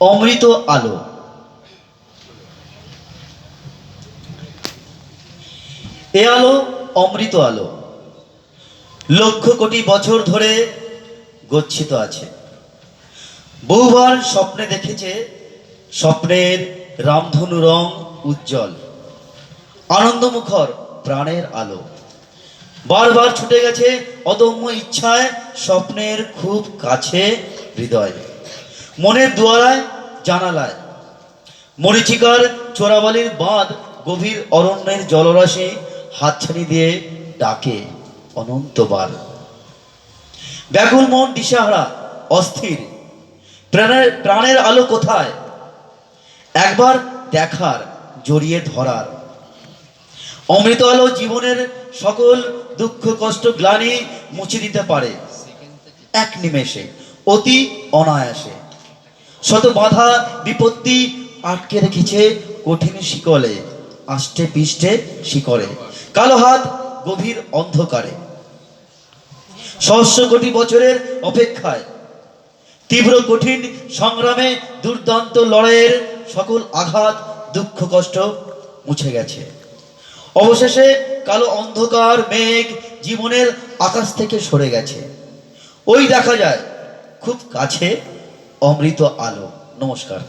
অমৃত আলো। এ আলো অমৃত আলো। লক্ষ কোটি বছর ধরে গচ্ছিত আছে। বহুবার স্বপ্নে দেখেছে স্বপ্নের রামধনু রং উজ্জ্বল, আনন্দমুখর প্রাণের আলো। বারবার ছুটে গেছে অদম্য ইচ্ছায় স্বপ্নের খুব কাছে হৃদয়। মনের দুয়ারায়, জানালায়। মরিচিকার চোরাবালির বাঁধ গভীর অরণ্যের জলরাশি হাতছানি দিয়ে ডাকে অনন্তবার। ব্যাকুল মন দিশাহারা, অস্থির। প্রাণের প্রাণের আলো কোথায়? একবার দেখার, জড়িয়ে ধরার। অমৃত আলো জীবনের সকল দুঃখ, কষ্ট, গ্লানি মুছে দিতে পারে। এক নিমেষে, অতি অনায়াসে। শত বাধা, বিপত্তি আটকে রেখেছে কঠিন শিকলে, আষ্টে পিষ্টে শিকলে, কালো হাত গভীর অন্ধকারে। সহস্র কোটি বছরের অপেক্ষায়, তীব্র কঠিন সংগ্রামে দুর্দান্ত লড়াইয়ের সকল আঘাত, দুঃখ, কষ্ট মুছে গেছে। অবশেষে কালো অন্ধকার, মেঘ জীবনের আকাশ থেকে সরে গেছে। ওই দেখা যায় খুব কাছে অমৃত আলো। নমস্কার।